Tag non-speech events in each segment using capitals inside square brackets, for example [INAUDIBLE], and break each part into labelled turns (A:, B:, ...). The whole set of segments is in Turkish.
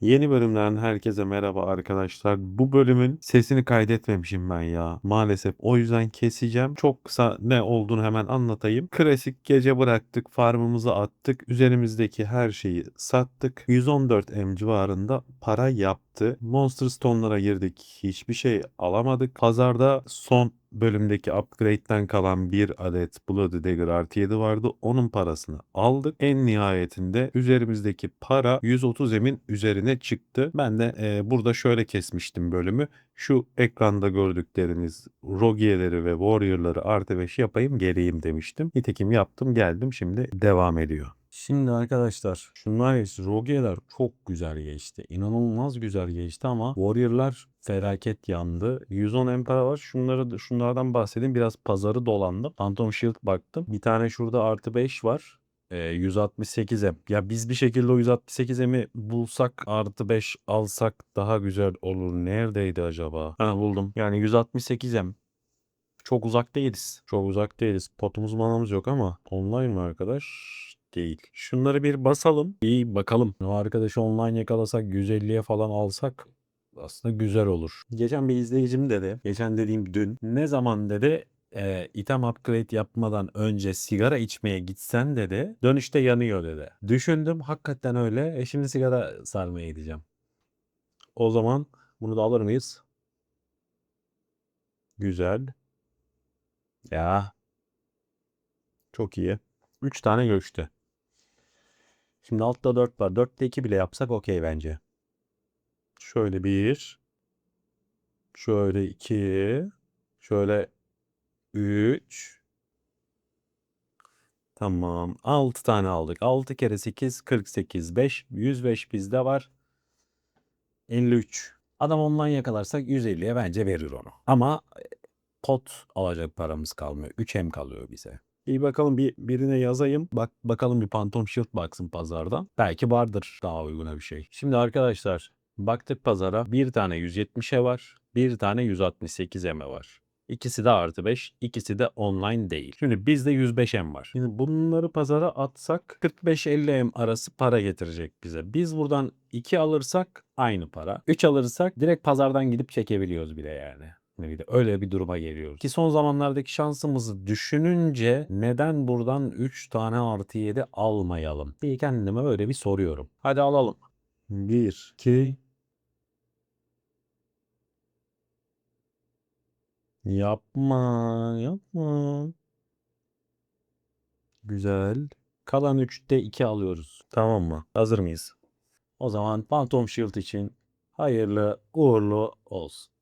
A: Yeni bölümden herkese merhaba arkadaşlar. Bu bölümün sesini kaydetmemişim ben ya. Maalesef o yüzden keseceğim. Çok kısa ne olduğunu hemen anlatayım. Klasik gece bıraktık, farmımızı attık. Üzerimizdeki her şeyi sattık. 114 M civarında para yaptı. Monster Stone'lara girdik. Hiçbir şey alamadık. Pazarda son bölümdeki upgrade'den kalan bir adet Bloody Dagger artı 7 vardı. Onun parasını aldık. En nihayetinde üzerimizdeki para 130 emin üzerine çıktı. Ben de e, burada şöyle kesmiştim bölümü. Şu ekranda gördükleriniz Rogiel'leri ve Warrior'ları artı 5 yapayım geleyim demiştim. Nitekim yaptım geldim şimdi devam ediyor. Şimdi arkadaşlar şunlar geçti. Rogiel'ler çok güzel geçti. İnanılmaz güzel geçti ama Warrior'lar felaket yandı. 110 empara var. Şunları şunlardan bahsedeyim. Biraz pazarı dolandım. Phantom Shield baktım. Bir tane şurada artı 5 var. Ee, 168M. Ya biz bir şekilde o 168M'i bulsak artı 5 alsak daha güzel olur. Neredeydi acaba? Ha buldum. Yani 168M. Çok uzak değiliz. Çok uzak değiliz. Potumuz manamız yok ama online mi arkadaş? Değil. Şunları bir basalım. İyi bakalım. O arkadaşı online yakalasak 150'ye falan alsak aslında güzel olur. Geçen bir izleyicim dedi. Geçen dediğim dün. Ne zaman dedi e, item upgrade yapmadan önce sigara içmeye gitsen dedi. Dönüşte yanıyor dedi. Düşündüm hakikaten öyle. E şimdi sigara sarmaya gideceğim. O zaman bunu da alır mıyız? Güzel. Ya. Çok iyi. 3 tane göçtü. Şimdi altta 4 var. 4'te 2 bile yapsak okey bence. Şöyle 1. Şöyle 2. Şöyle 3. Tamam. 6 tane aldık. 6 kere 8 48. 5. 105 bizde var. 53. Adam online yakalarsak 150'ye bence verir onu. Ama pot alacak paramız kalmıyor. 3M kalıyor bize. İyi bakalım bir birine yazayım. Bak bakalım bir Phantom Shield baksın pazardan. Belki vardır daha uyguna bir şey. Şimdi arkadaşlar baktık pazara. Bir tane 170'e var. Bir tane 168'e var. İkisi de artı 5, ikisi de online değil. Şimdi bizde 105M var. Şimdi bunları pazara atsak 45-50M arası para getirecek bize. Biz buradan 2 alırsak aynı para. 3 alırsak direkt pazardan gidip çekebiliyoruz bile yani. De öyle bir duruma geliyoruz. Ki son zamanlardaki şansımızı düşününce neden buradan 3 tane artı 7 almayalım? Bir kendime öyle bir soruyorum. Hadi alalım. 1, 2, Yapma, yapma. Güzel. Kalan 3'te 2 alıyoruz. Tamam mı? Hazır mıyız? O zaman Phantom Shield için hayırlı uğurlu olsun.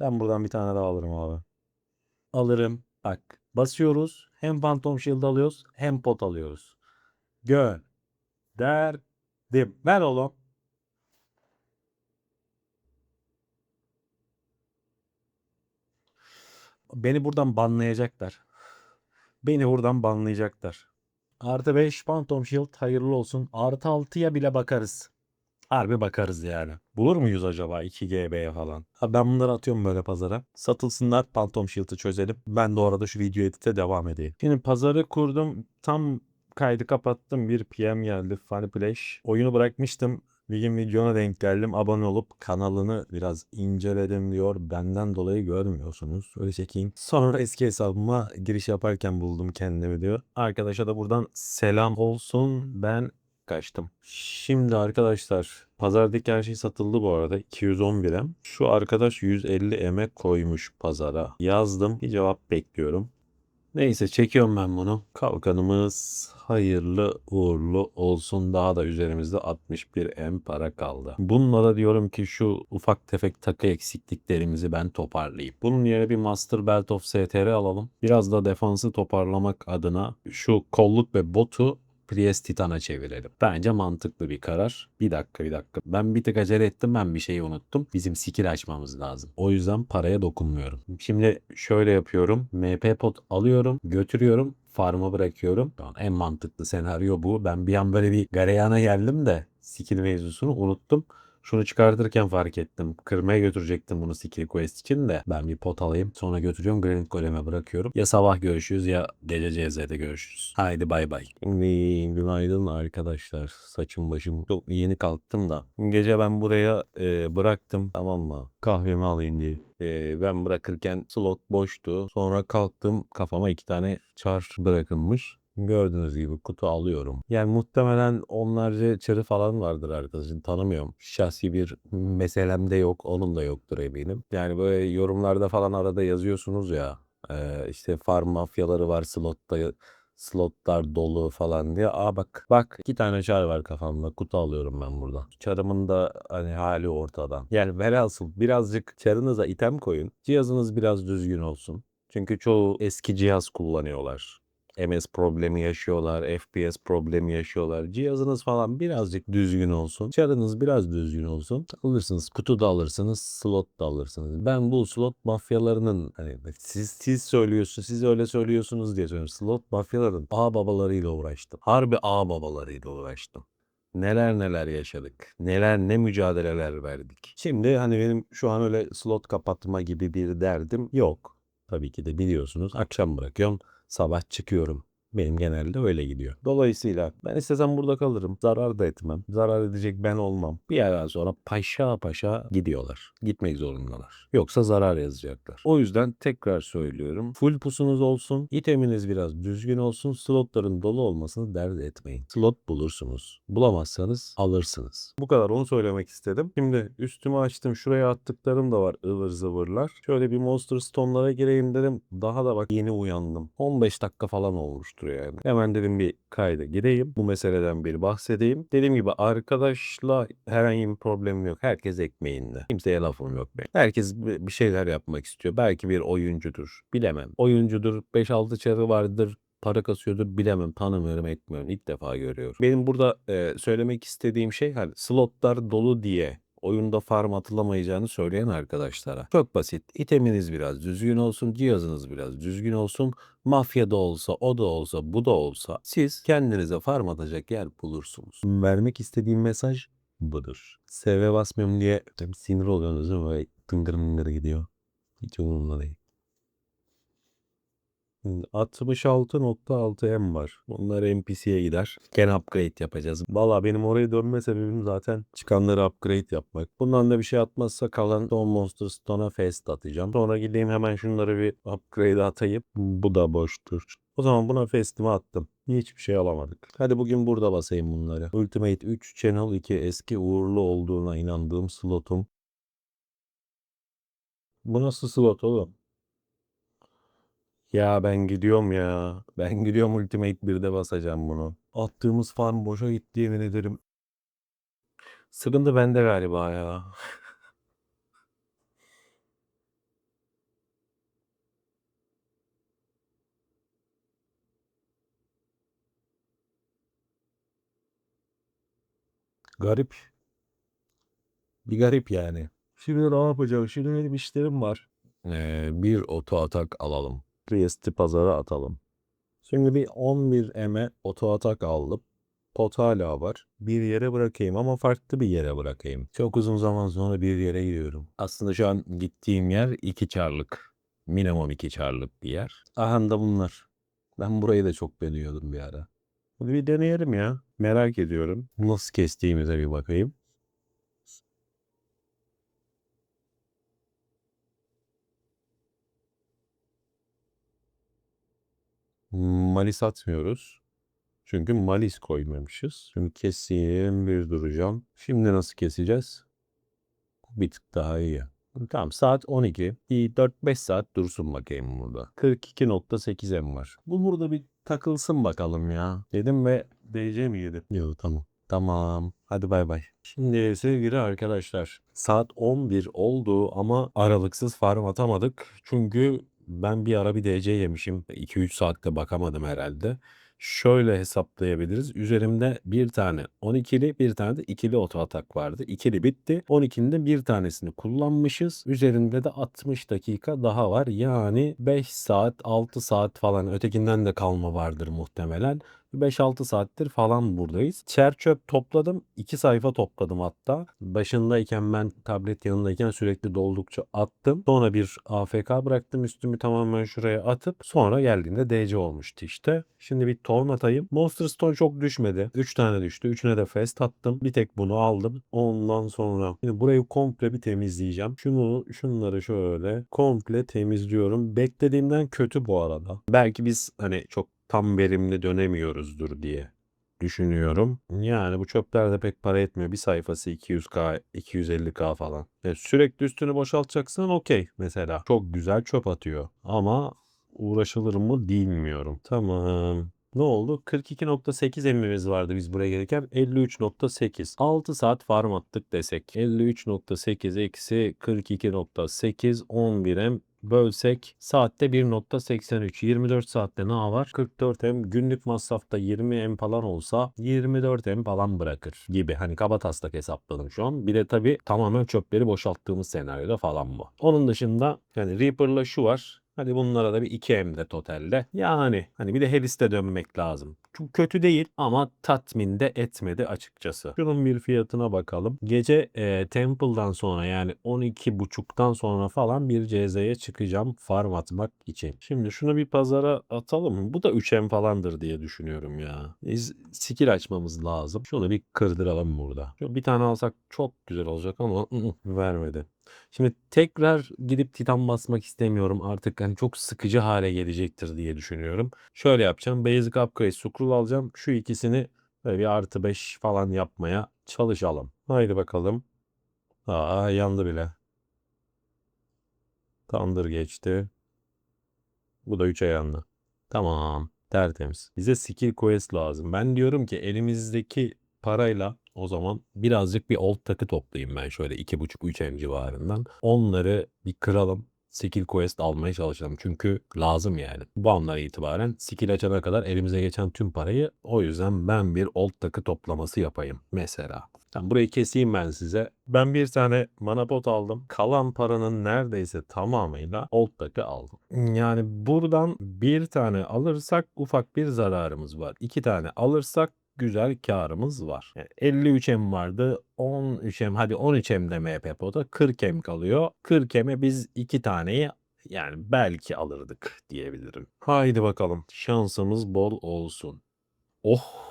A: Ben buradan bir tane daha alırım abi. Alırım. Bak basıyoruz. Hem Phantom Shield alıyoruz hem pot alıyoruz. Gön. Derdim. Ver oğlum. Beni buradan banlayacaklar. Beni buradan banlayacaklar. Artı 5 Phantom Shield hayırlı olsun. Artı 6'ya bile bakarız. Harbi bakarız yani. Bulur muyuz acaba 2 GB'ye falan? Ha ben bunları atıyorum böyle pazara. Satılsınlar Phantom Shield'ı çözelim. Ben de orada şu video edite devam edeyim. Şimdi pazarı kurdum. Tam kaydı kapattım. Bir PM geldi. Funny Flash. Oyunu bırakmıştım. Bir gün videona denk geldim. Abone olup kanalını biraz inceledim diyor. Benden dolayı görmüyorsunuz. Öyle çekeyim. Sonra eski hesabıma giriş yaparken buldum kendimi diyor. Arkadaşa da buradan selam olsun. Ben kaçtım. Şimdi arkadaşlar pazardaki her şey satıldı bu arada 211'e. Şu arkadaş 150 emek koymuş pazara. Yazdım bir cevap bekliyorum. Neyse çekiyorum ben bunu. Kalkanımız hayırlı uğurlu olsun. Daha da üzerimizde 61 M para kaldı. Bununla da diyorum ki şu ufak tefek takı eksikliklerimizi ben toparlayayım. Bunun yerine bir Master Belt of STR alalım. Biraz da defansı toparlamak adına şu kolluk ve botu Priest Titan'a çevirelim. Bence mantıklı bir karar. Bir dakika bir dakika. Ben bir tık acele ettim ben bir şeyi unuttum. Bizim skill açmamız lazım. O yüzden paraya dokunmuyorum. Şimdi şöyle yapıyorum. MP pot alıyorum, götürüyorum, farm'a bırakıyorum. En mantıklı senaryo bu. Ben bir an böyle bir gareyana geldim de skill mevzusunu unuttum. Şunu çıkartırken fark ettim. Kırmaya götürecektim bunu Skill Quest için de. Ben bir pot alayım. Sonra götürüyorum Granit Golem'e bırakıyorum. Ya sabah görüşürüz ya gece CZ'de görüşürüz. Haydi bay bay. Günaydın arkadaşlar. Saçım başım çok yeni kalktım da. Gece ben buraya e, bıraktım tamam mı? Kahvemi alayım diye. E, ben bırakırken slot boştu. Sonra kalktım kafama iki tane çar bırakılmış. Gördüğünüz gibi kutu alıyorum. Yani muhtemelen onlarca çarı falan vardır arkadaşım. Tanımıyorum. Şahsi bir meselem de yok. Onun da yoktur eminim. Yani böyle yorumlarda falan arada yazıyorsunuz ya. e, işte farm mafyaları var slotta slotlar dolu falan diye. Aa bak bak iki tane çar var kafamda. Kutu alıyorum ben burada. Çarımın da hani hali ortadan. Yani velhasıl birazcık çarınıza item koyun. Cihazınız biraz düzgün olsun. Çünkü çoğu eski cihaz kullanıyorlar. MS problemi yaşıyorlar, FPS problemi yaşıyorlar. Cihazınız falan birazcık düzgün olsun. Çarınız biraz düzgün olsun. Alırsınız. Kutu da alırsınız, slot da alırsınız. Ben bu slot mafyalarının hani siz siz söylüyorsunuz, siz öyle söylüyorsunuz diye söylüyorum. Slot mafyaların ağ babalarıyla uğraştım. Harbi ağ babalarıyla uğraştım. Neler neler yaşadık. Neler ne mücadeleler verdik. Şimdi hani benim şu an öyle slot kapatma gibi bir derdim yok. Tabii ki de biliyorsunuz. Akşam bırakıyorum sabah çıkıyorum. Benim genelde öyle gidiyor. Dolayısıyla ben istesem burada kalırım. Zarar da etmem. Zarar edecek ben olmam. Bir yerden sonra paşa paşa gidiyorlar. Gitmek zorundalar. Yoksa zarar yazacaklar. O yüzden tekrar söylüyorum. Full pusunuz olsun. iteminiz biraz düzgün olsun. Slotların dolu olmasını dert etmeyin. Slot bulursunuz. Bulamazsanız alırsınız. Bu kadar onu söylemek istedim. Şimdi üstümü açtım. Şuraya attıklarım da var ıvır zıvırlar. Şöyle bir Monster Stone'lara gireyim dedim. Daha da bak yeni uyandım. 15 dakika falan olmuştur yani. Hemen dedim bir kayda gireyim. Bu meseleden bir bahsedeyim. Dediğim gibi arkadaşla herhangi bir problemim yok. Herkes ekmeğinde. Kimseye lafım yok benim. Herkes bir şeyler yapmak istiyor. Belki bir oyuncudur. Bilemem. Oyuncudur. 5-6 çarı vardır para kasıyordur bilemem tanımıyorum etmiyorum ilk defa görüyorum. Benim burada e, söylemek istediğim şey hani slotlar dolu diye oyunda farm atılamayacağını söyleyen arkadaşlara. Çok basit. İteminiz biraz düzgün olsun, cihazınız biraz düzgün olsun. Mafya da olsa, o da olsa, bu da olsa siz kendinize farm atacak yer bulursunuz. Vermek istediğim mesaj budur. SV basmıyorum diye sinir oluyorsunuz değil mi? Böyle tıngır mıngır gidiyor. Hiç umurumda değil. 66.6 M var. Bunlar NPC'ye gider. Gene upgrade yapacağız. Valla benim oraya dönme sebebim zaten çıkanları upgrade yapmak. Bundan da bir şey atmazsa kalan son Monster Stone'a Fest atacağım. Sonra gideyim hemen şunları bir upgrade atayım. Bu da boştur. O zaman buna Fest'imi attım. Hiçbir şey alamadık. Hadi bugün burada basayım bunları. Ultimate 3 Channel 2 eski uğurlu olduğuna inandığım slotum. Bu nasıl slot oğlum? Ya ben gidiyorum ya. Ben gidiyorum Ultimate 1'de basacağım bunu. Attığımız farm boşa gitti yemin ederim. Sıkıntı bende galiba ya. [LAUGHS] Garip. Bir garip yani. Şimdi ne yapacağım? Şimdi benim işlerim var. Ee, bir oto atak alalım. Priest'i pazara atalım. Şimdi bir 11 M'e oto atak aldım. Pot hala var. Bir yere bırakayım ama farklı bir yere bırakayım. Çok uzun zaman sonra bir yere gidiyorum. Aslında şu an gittiğim yer iki çarlık. Minimum iki çarlık bir yer. Aha da bunlar. Ben burayı da çok beğeniyordum bir ara. Hadi bir deneyelim ya. Merak ediyorum. Nasıl kestiğimize bir bakayım. Malis atmıyoruz. Çünkü malis koymamışız. Şimdi keseyim bir duracağım. Şimdi nasıl keseceğiz? Bir tık daha iyi. Tamam saat 12. Bir 4-5 saat dursun bakayım burada. 42.8 M var. Bu burada bir takılsın bakalım ya. Dedim ve DC mi yedi? Yok tamam. Tamam. Hadi bay bay. Şimdi sevgili arkadaşlar saat 11 oldu ama aralıksız farm atamadık. Çünkü ben bir ara bir DC yemişim. 2-3 saatte bakamadım herhalde. şöyle hesaplayabiliriz. Üzerimde bir tane 12'li bir tane de ikili oto atak vardı. İkili bitti. 12'nin de bir tanesini kullanmışız. Üzerinde de 60 dakika daha var. Yani 5 saat 6 saat falan ötekinden de kalma vardır muhtemelen. 5-6 saattir falan buradayız. Çer çöp topladım. 2 sayfa topladım hatta. Başındayken ben tablet yanındayken sürekli doldukça attım. Sonra bir AFK bıraktım üstümü tamamen şuraya atıp sonra geldiğinde DC olmuştu işte. Şimdi bir ton atayım. Monster Stone çok düşmedi. 3 tane düştü. 3'üne de fast attım. Bir tek bunu aldım. Ondan sonra şimdi burayı komple bir temizleyeceğim. Şunu şunları şöyle komple temizliyorum. Beklediğimden kötü bu arada. Belki biz hani çok tam verimli dönemiyoruzdur diye düşünüyorum. Yani bu çöpler de pek para etmiyor. Bir sayfası 200k, 250k falan. E, sürekli üstünü boşaltacaksan okey mesela. Çok güzel çöp atıyor. Ama uğraşılır mı bilmiyorum. Tamam. Ne oldu? 42.8 emimiz vardı biz buraya gelirken. 53.8. 6 saat farm attık desek. 53.8 eksi 42.8 11 em bölsek saatte 1.83. 24 saatte ne var? 44 M günlük masrafta 20 M falan olsa 24 M falan bırakır gibi. Hani kaba taslak hesapladım şu an. Bir de tabii tamamen çöpleri boşalttığımız senaryoda falan bu. Onun dışında yani Reaper'la şu var. Hadi bunlara da bir 2M de totalde. Yani hani bir de Harris'te dönmek lazım. Çok kötü değil ama tatmin de etmedi açıkçası. Şunun bir fiyatına bakalım. Gece e, Temple'dan sonra yani 12.30'dan sonra falan bir CZ'ye çıkacağım farm atmak için. Şimdi şunu bir pazara atalım? Bu da 3M falandır diye düşünüyorum ya. Biz skill açmamız lazım. Şunu bir kırdıralım burada. Şu bir tane alsak çok güzel olacak ama vermedi. Şimdi tekrar gidip titan basmak istemiyorum. Artık hani çok sıkıcı hale gelecektir diye düşünüyorum. Şöyle yapacağım. Basic Upgrade Scroll alacağım. Şu ikisini böyle bir artı 5 falan yapmaya çalışalım. Haydi bakalım. Aa yandı bile. Tandır geçti. Bu da 3'e yandı. Tamam. Tertemiz. Bize skill quest lazım. Ben diyorum ki elimizdeki parayla o zaman birazcık bir old takı toplayayım ben şöyle 2.5-3 M civarından. Onları bir kıralım. Skill quest almaya çalışalım. Çünkü lazım yani. Bu andan itibaren skill açana kadar elimize geçen tüm parayı o yüzden ben bir old takı toplaması yapayım mesela. Tamam, burayı keseyim ben size. Ben bir tane mana pot aldım. Kalan paranın neredeyse tamamıyla old takı aldım. Yani buradan bir tane alırsak ufak bir zararımız var. İki tane alırsak güzel karımız var. Yani 53M vardı. 13M hadi 13M de MP pota 40M kalıyor. 40M'e biz iki taneyi yani belki alırdık diyebilirim. Haydi bakalım. Şansımız bol olsun. Oh.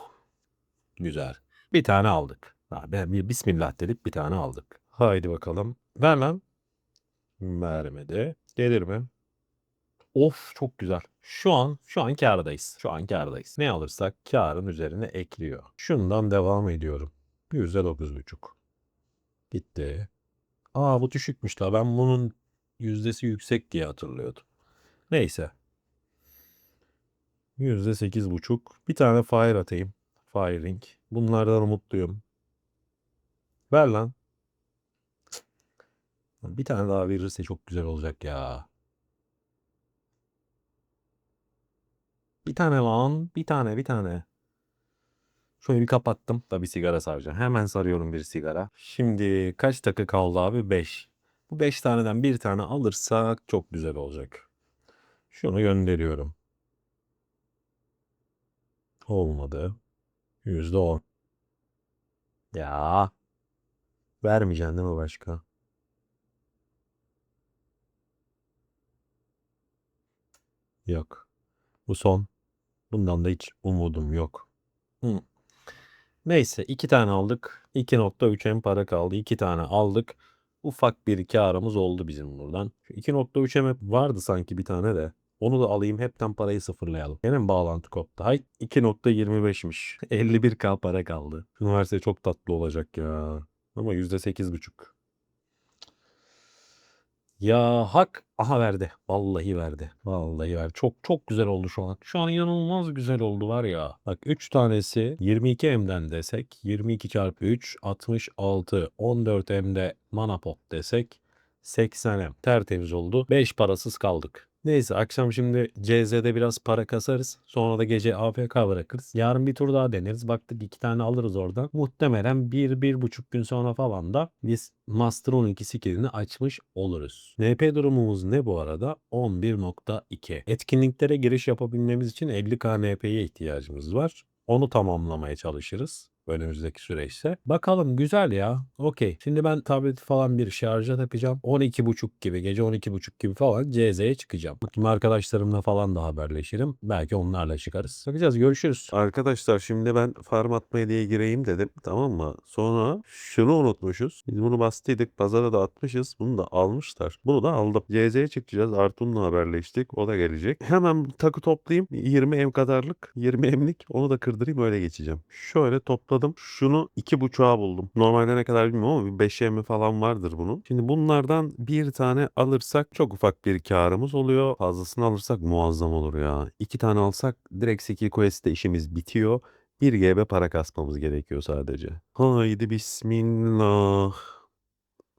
A: Güzel. Bir tane aldık. Ben bir bismillah dedik bir tane aldık. Haydi bakalım. Ver lan. Vermedi. Gelir mi? Of çok güzel. Şu an şu an kârdayız. Şu an kârdayız. Ne alırsak kârın üzerine ekliyor. Şundan devam ediyorum. %9,5. Gitti. Aa bu düşükmüş la. Ben bunun yüzdesi yüksek diye hatırlıyordum. Neyse. %8,5. Bir tane fire atayım. Firing. Bunlardan mutluyum. Ver lan. Bir tane daha verirse çok güzel olacak ya. Bir tane lan. Bir tane, bir tane. Şöyle bir kapattım. Tabii sigara saracağım. Hemen sarıyorum bir sigara. Şimdi kaç takı kaldı abi? 5. Bu 5 taneden bir tane alırsak çok güzel olacak. Şunu gönderiyorum. Olmadı. %10. Ya. Vermeyeceksin değil mi başka? Yok. Bu son. Bundan da hiç umudum yok. Hı. Neyse iki tane aldık. 2.3 M para kaldı. İki tane aldık. Ufak bir karımız oldu bizim buradan. Şu 2.3 M vardı sanki bir tane de. Onu da alayım hepten parayı sıfırlayalım. Yine mi bağlantı koptu? Hay 2.25'miş. 51k [LAUGHS] para kaldı. Üniversite çok tatlı olacak ya. Ama %8.5. Ya hak aha verdi. Vallahi verdi. Vallahi verdi. Çok çok güzel oldu şu an. Şu an inanılmaz güzel oldu var ya. Bak 3 tanesi 22M'den desek 22 çarpı 3 66 14M'de mana pot desek 80M tertemiz oldu. 5 parasız kaldık.
B: Neyse akşam şimdi CZ'de biraz para kasarız. Sonra da gece AFK bırakırız. Yarın bir tur daha deneriz. Baktık iki tane alırız oradan. Muhtemelen bir, bir buçuk gün sonra falan da biz Master 12 skillini açmış oluruz. NP durumumuz ne bu arada? 11.2. Etkinliklere giriş yapabilmemiz için 50k NP'ye ihtiyacımız var. Onu tamamlamaya çalışırız önümüzdeki süreçte. Bakalım güzel ya. Okey. Şimdi ben tableti falan bir şarja takacağım. 12.30 gibi gece 12.30 gibi falan CZ'ye çıkacağım. Bakayım arkadaşlarımla falan da haberleşirim. Belki onlarla çıkarız. Bakacağız. Görüşürüz.
A: Arkadaşlar şimdi ben farm atmaya diye gireyim dedim tamam mı? Sonra şunu unutmuşuz. Biz bunu bastıydık pazara da atmışız. Bunu da almışlar. Bunu da aldım. CZ'ye çıkacağız. Artun'la haberleştik. O da gelecek. Hemen takı toplayayım. 20 em kadarlık. 20 emlik. Onu da kırdırayım öyle geçeceğim. Şöyle topladım. Şunu 2.5'a buldum. Normalde ne kadar bilmiyorum ama bir 5 emi falan vardır bunun. Şimdi bunlardan bir tane alırsak çok ufak bir karımız oluyor. Fazlasını alırsak muazzam olur ya. İki tane alsak direkt skill quest'te işimiz bitiyor. 1 GB para kasmamız gerekiyor sadece. Haydi bismillah.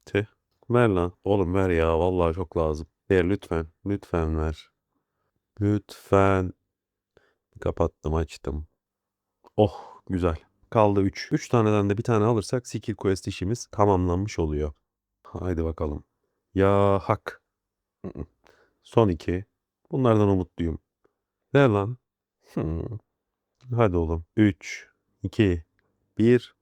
A: Tüh. Ver lan. Oğlum ver ya. Vallahi çok lazım. Ver lütfen. Lütfen ver. Lütfen. Kapattım açtım. Oh güzel. Kaldı 3. 3 taneden de bir tane alırsak skill quest işimiz tamamlanmış oluyor. Haydi bakalım. Ya hak. Son 2. Bunlardan umutluyum. Ver lan. Hmm. Hadi oğlum. 3, 2, 1.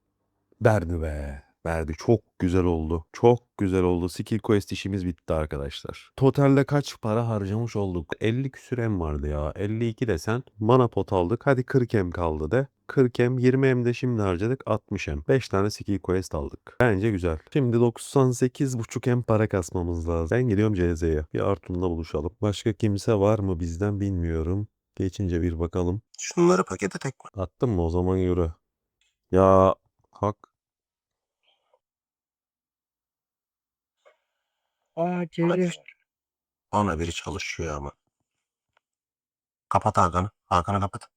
A: Verdi be. Verdi. Çok güzel oldu. Çok güzel oldu. Skill Quest işimiz bitti arkadaşlar. Totalde kaç para harcamış olduk? 50 küsür M vardı ya. 52 desen. Mana pot aldık. Hadi 40 M kaldı de. 40 M, 20 M de şimdi harcadık. 60 M. 5 tane Skill Quest aldık. Bence güzel. Şimdi 98,5 M para kasmamız lazım. Ben gidiyorum CZ'ye. Bir Artun'la buluşalım. Başka kimse var mı bizden bilmiyorum. Geçince bir bakalım.
C: Şunları pakete tekme.
A: Attın mı o zaman yürü. Ya hak.
D: Aa geliyor.
C: Bana biri çalışıyor ama. Kapat Hakan'ı. Hakan'ı kapat.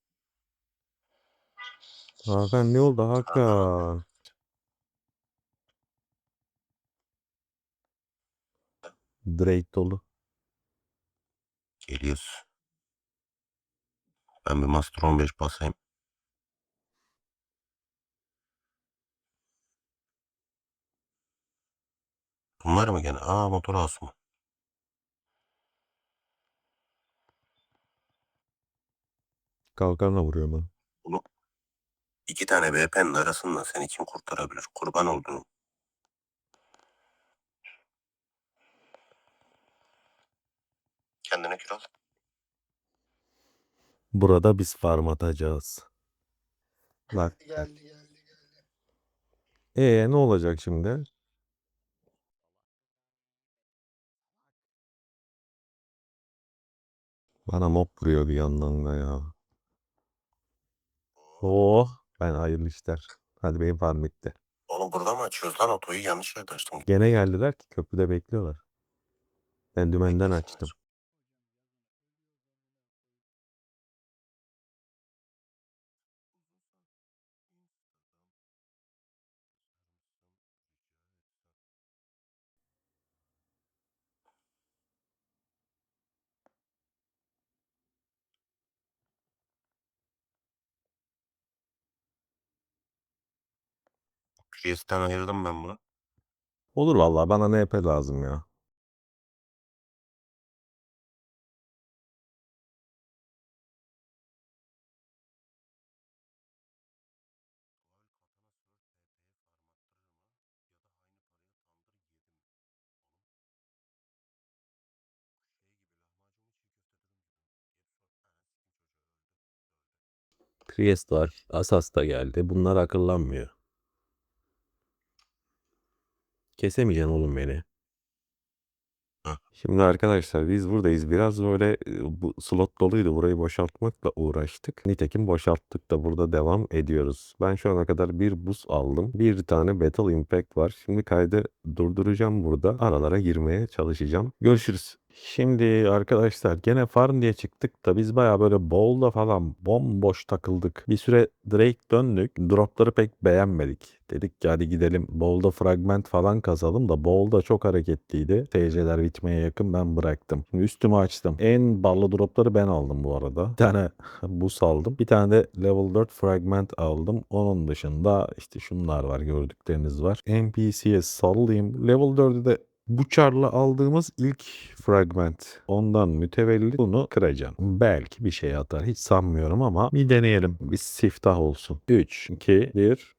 A: Hakan ne oldu Hakan? Drake dolu.
C: Geliyoruz. Ben bir Master 15 basayım. Bunlar mı gene? Aa motor mu?
A: Kalkanla vuruyor mu?
C: Bunu iki tane BP'nin arasında seni kim kurtarabilir? Kurban olduğunu. Kendine kür al.
A: Burada biz farm atacağız. Lan.
D: Geldi geldi geldi.
A: Ee ne olacak şimdi? Bana mob vuruyor bir yandan da ya. Oh ben hayırlı işler. Hadi benim farm bitti.
C: Oğlum burada mı açıyoruz lan otoyu? Yanlış yerde açtım.
A: Gene geldiler ki köprüde bekliyorlar. Ben dümenden açtım.
C: Priest'ten ayırdım ben bunu.
A: Olur vallahi bana NP lazım ya. Priest var. Asas da geldi. Bunlar akıllanmıyor. Kesemeyeceksin oğlum beni.
C: Hı.
A: Şimdi arkadaşlar biz buradayız. Biraz böyle e, bu slot doluydu. Burayı boşaltmakla uğraştık. Nitekim boşalttık da burada devam ediyoruz. Ben şu ana kadar bir buz aldım. Bir tane Battle Impact var. Şimdi kaydı durduracağım burada. Aralara girmeye çalışacağım. Görüşürüz. Şimdi arkadaşlar gene farm diye çıktık da biz baya böyle bowl'da falan bomboş takıldık. Bir süre Drake döndük. Dropları pek beğenmedik. Dedik ki hadi gidelim bowl'da fragment falan kazalım da bowl'da çok hareketliydi. TC'ler bitmeye yakın ben bıraktım. Şimdi üstümü açtım. En ballı dropları ben aldım bu arada. Bir tane [LAUGHS] bus aldım. Bir tane de level 4 fragment aldım. Onun dışında işte şunlar var gördükleriniz var. NPC'ye sallayayım. Level 4'ü de bu çarla aldığımız ilk fragment. Ondan mütevellit bunu kıracağım. Belki bir şey atar. Hiç sanmıyorum ama bir deneyelim. Bir siftah olsun. 3, 2, 1.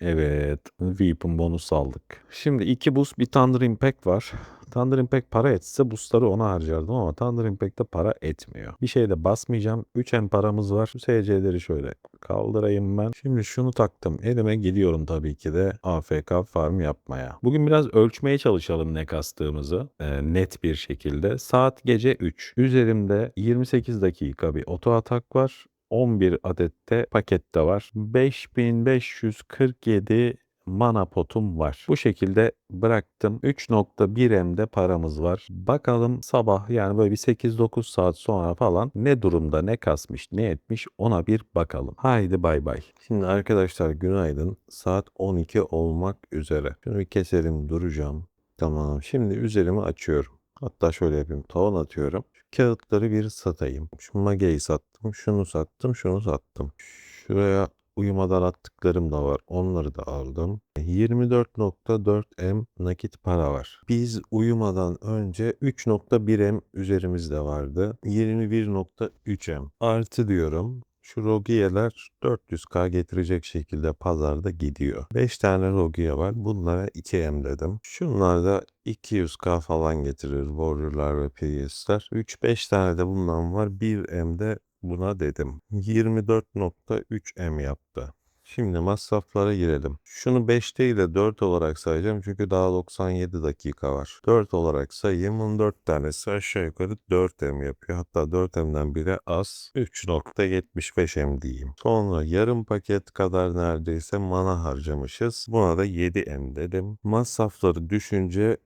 A: Evet. Weapon bonus aldık. Şimdi iki boost bir Thunder Impact var. Thunder Impact para etse boostları ona harcardım ama Thunder Impact'te para etmiyor. Bir şeye de basmayacağım. 3 en paramız var. Şu SC'leri şöyle kaldırayım ben. Şimdi şunu taktım. Elime gidiyorum tabii ki de AFK farm yapmaya. Bugün biraz ölçmeye çalışalım ne kastığımızı. Ee, net bir şekilde. Saat gece 3. Üzerimde 28 dakika bir oto atak var. 11 adette pakette var. 5547 mana potum var. Bu şekilde bıraktım. 3.1M'de paramız var. Bakalım sabah yani böyle bir 8-9 saat sonra falan ne durumda ne kasmış ne etmiş ona bir bakalım. Haydi bay bay. Şimdi arkadaşlar günaydın. Saat 12 olmak üzere. Şunu bir keselim duracağım. Tamam şimdi üzerimi açıyorum. Hatta şöyle yapayım. Tavan atıyorum. Şu kağıtları bir satayım. Şu mageyi sattım. Şunu sattım. Şunu sattım. Şuraya uyumadan attıklarım da var. Onları da aldım. 24.4M nakit para var. Biz uyumadan önce 3.1M üzerimizde vardı. 21.3M. Artı diyorum. Şu rogiyeler 400k getirecek şekilde pazarda gidiyor. 5 tane rogiye var. Bunlara 2M dedim. Şunlar da 200k falan getirir. Warrior'lar ve Priest'ler. 3-5 tane de bundan var. 1M de buna dedim. 24.3M yaptı. Şimdi masraflara girelim. Şunu 5 değil de 4 olarak sayacağım çünkü daha 97 dakika var. 4 olarak sayayım. Bunun 4 tanesi aşağı yukarı 4M yapıyor. Hatta 4M'den biri az. 3.75M diyeyim. Sonra yarım paket kadar neredeyse mana harcamışız. Buna da 7M dedim. Masrafları düşünce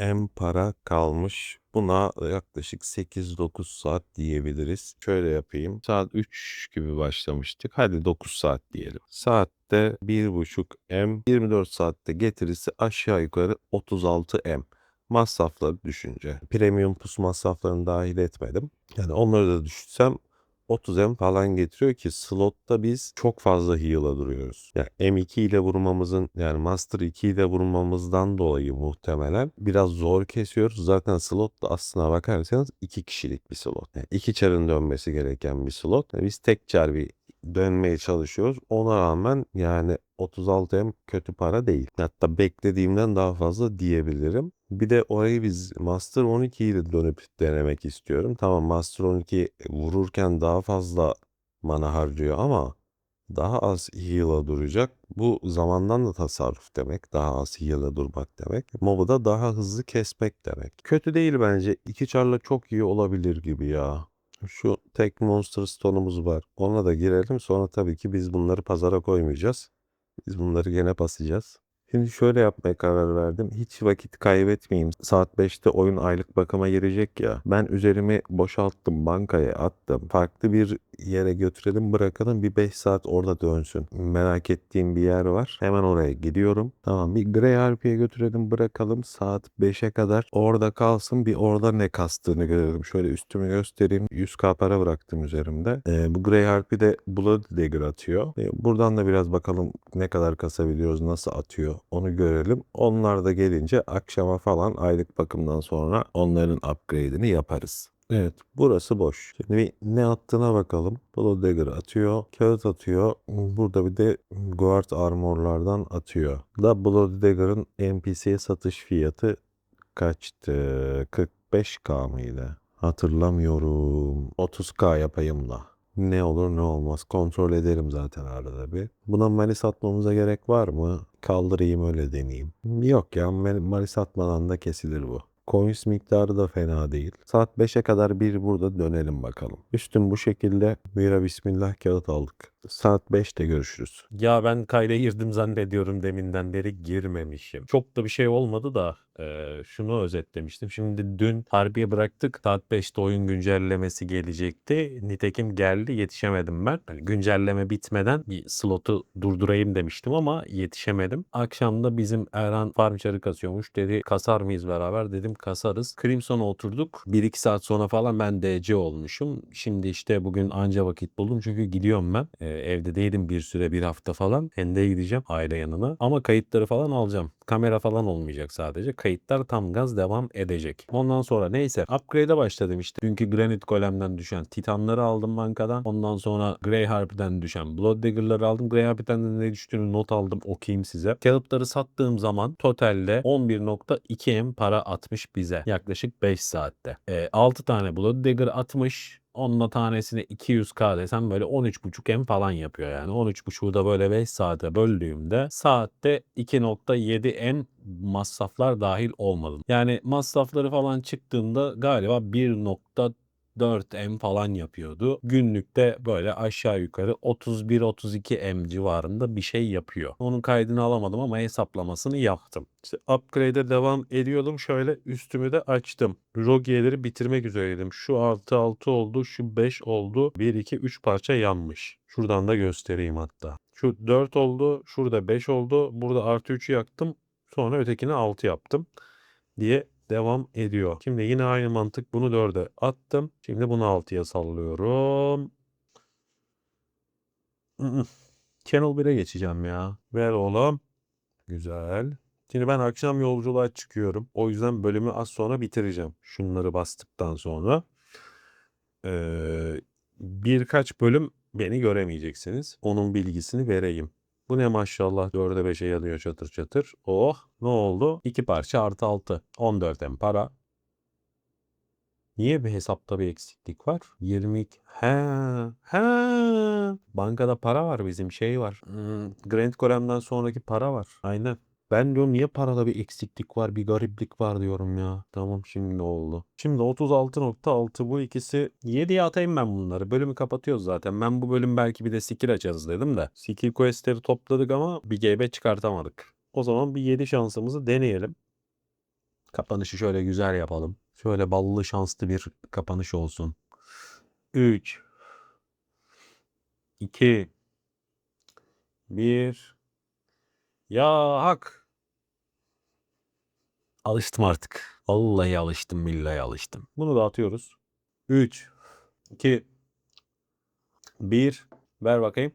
A: 13.5M para kalmış. Buna yaklaşık 8-9 saat diyebiliriz. Şöyle yapayım. Saat 3 gibi başlamıştık. Hadi 9 saat diyelim. Saatte 1.5 M. 24 saatte getirisi aşağı yukarı 36 M. Masrafları düşünce. Premium pus masraflarını dahil etmedim. Yani onları da düşünsem 30 M falan getiriyor ki slotta biz çok fazla heal'a duruyoruz. Yani M2 ile vurmamızın yani Master 2 ile vurmamızdan dolayı muhtemelen biraz zor kesiyoruz. Zaten slot da aslına bakarsanız 2 kişilik bir slot. Yani 2 çarın dönmesi gereken bir slot. Yani biz tek çar bir dönmeye çalışıyoruz. Ona rağmen yani 36M kötü para değil. Hatta beklediğimden daha fazla diyebilirim. Bir de orayı biz Master 12 ile dönüp denemek istiyorum. Tamam Master 12 vururken daha fazla mana harcıyor ama daha az heal'a duracak. Bu zamandan da tasarruf demek. Daha az heal'a durmak demek. Mob'u da daha hızlı kesmek demek. Kötü değil bence. İki çarla çok iyi olabilir gibi ya. Şu tek Monster Stone'umuz var. Ona da girelim. Sonra tabii ki biz bunları pazara koymayacağız. Biz bunları gene basacağız. Şimdi şöyle yapmaya karar verdim. Hiç vakit kaybetmeyeyim. Saat 5'te oyun aylık bakıma girecek ya. Ben üzerimi boşalttım, bankaya attım. Farklı bir yere götürelim, bırakalım. Bir 5 saat orada dönsün. Merak ettiğim bir yer var. Hemen oraya gidiyorum. Tamam bir Grey RP'ye götürelim, bırakalım. Saat 5'e kadar orada kalsın. Bir orada ne kastığını görelim. Şöyle üstümü göstereyim. 100k para bıraktım üzerimde. Ee, bu Grey RP de Blood Dagger atıyor. Ee, buradan da biraz bakalım ne kadar kasabiliyoruz, nasıl atıyor onu görelim. Onlar da gelince akşama falan aylık bakımdan sonra onların upgrade'ini yaparız. Evet burası boş. Şimdi bir ne attığına bakalım. Blood Dagger atıyor. Kağıt atıyor. Burada bir de Guard Armor'lardan atıyor. Da Blood Dagger'ın NPC'ye satış fiyatı kaçtı? 45k mıydı? Hatırlamıyorum. 30k yapayım da. Ne olur ne olmaz. Kontrol ederim zaten arada bir. Buna malis atmamıza gerek var mı? Kaldırayım öyle deneyeyim. Yok ya mal- malis atmadan da kesilir bu. Coins miktarı da fena değil. Saat 5'e kadar bir burada dönelim bakalım. Üstüm bu şekilde. Bira bismillah kağıt aldık. Saat 5'te görüşürüz. Ya ben kayda girdim zannediyorum deminden beri girmemişim. Çok da bir şey olmadı da eee, şunu özetlemiştim. Şimdi dün harbiye bıraktık. Saat 5'te oyun güncellemesi gelecekti. Nitekim geldi yetişemedim ben. Hani güncelleme bitmeden bir slotu durdurayım demiştim ama yetişemedim. Akşam da bizim Erhan farmçarı kasıyormuş. Dedi kasar mıyız beraber? Dedim kasarız. Crimson'a oturduk. 1-2 saat sonra falan ben DC olmuşum. Şimdi işte bugün anca vakit buldum çünkü gidiyorum ben. Ee, evde değilim bir süre bir hafta falan. Hende'ye gideceğim aile yanına. Ama kayıtları falan alacağım. Kamera falan olmayacak sadece. Kayıtlar tam gaz devam edecek. Ondan sonra neyse upgrade'e başladım işte. Dünkü Granite Golem'den düşen Titanları aldım bankadan. Ondan sonra Grey Harp'den düşen Blood Dagger'ları aldım. Grey Harp'ten de ne düştüğünü not aldım. Okuyayım size. Kağıtları sattığım zaman totalde 11.2 M para atmış bize. Yaklaşık 5 saatte. Ee, 6 tane Blood Dagger atmış. 10'la tanesine 200k desem böyle 13.5M falan yapıyor yani. 13.5'u da böyle 5 saate böldüğümde saatte 2.7N masraflar dahil olmadı. Yani masrafları falan çıktığında galiba 1. 4M falan yapıyordu. Günlükte böyle aşağı yukarı 31-32M civarında bir şey yapıyor. Onun kaydını alamadım ama hesaplamasını yaptım. İşte upgrade'e devam ediyordum. Şöyle üstümü de açtım. Rogiyeleri bitirmek üzereydim. Şu artı 6 oldu, şu 5 oldu. 1, 2, 3 parça yanmış. Şuradan da göstereyim hatta. Şu 4 oldu, şurada 5 oldu. Burada artı 3'ü yaktım. Sonra ötekini 6 yaptım diye devam ediyor. Şimdi yine aynı mantık bunu 4'e attım. Şimdi bunu 6'ya sallıyorum. Channel 1'e geçeceğim ya. Ver oğlum. Güzel. Şimdi ben akşam yolculuğa çıkıyorum. O yüzden bölümü az sonra bitireceğim. Şunları bastıktan sonra. Ee, birkaç bölüm beni göremeyeceksiniz. Onun bilgisini vereyim. Bu ne maşallah 4'e 5'e yanıyor çatır çatır. Oh ne oldu? 2 parça artı 6. 14 hem para. Niye bir hesapta bir eksiklik var? 22. He, he. Bankada para var bizim şey var. Hmm, Grand Golem'den sonraki para var. Aynen. Ben diyorum niye parada bir eksiklik var, bir gariplik var diyorum ya. Tamam şimdi oldu? Şimdi 36.6 bu ikisi 7'ye atayım ben bunları. Bölümü kapatıyoruz zaten. Ben bu bölüm belki bir de skill açarız dedim de. Skill questleri topladık ama bir GB çıkartamadık. O zaman bir 7 şansımızı deneyelim. Kapanışı şöyle güzel yapalım. Şöyle ballı şanslı bir kapanış olsun. 3 2 1 Ya hak. Alıştım artık. Vallahi alıştım, billahi alıştım. Bunu da atıyoruz. 3 2 1 Ver bakayım.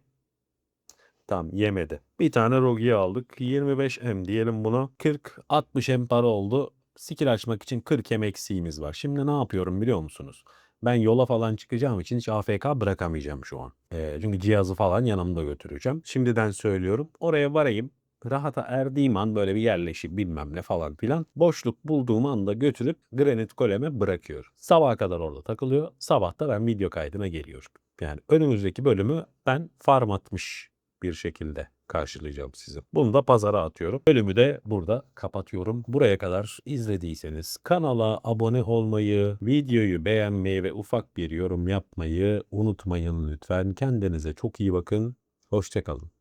A: Tamam yemedi. Bir tane Rogi'yi aldık. 25 M diyelim buna. 40 60 M para oldu. Skill açmak için 40 M eksiğimiz var. Şimdi ne yapıyorum biliyor musunuz? Ben yola falan çıkacağım için hiç AFK bırakamayacağım şu an. Ee, çünkü cihazı falan yanımda götüreceğim. Şimdiden söylüyorum. Oraya varayım. Rahata erdiğim an böyle bir yerleşip bilmem ne falan filan. Boşluk bulduğum anda götürüp Granite Golem'e bırakıyorum. Sabaha kadar orada takılıyor. Sabah da ben video kaydına geliyorum. Yani önümüzdeki bölümü ben farm atmış bir şekilde karşılayacağım sizi. Bunu da pazara atıyorum. Bölümü de burada kapatıyorum. Buraya kadar izlediyseniz kanala abone olmayı, videoyu beğenmeyi ve ufak bir yorum yapmayı unutmayın lütfen. Kendinize çok iyi bakın. Hoşçakalın.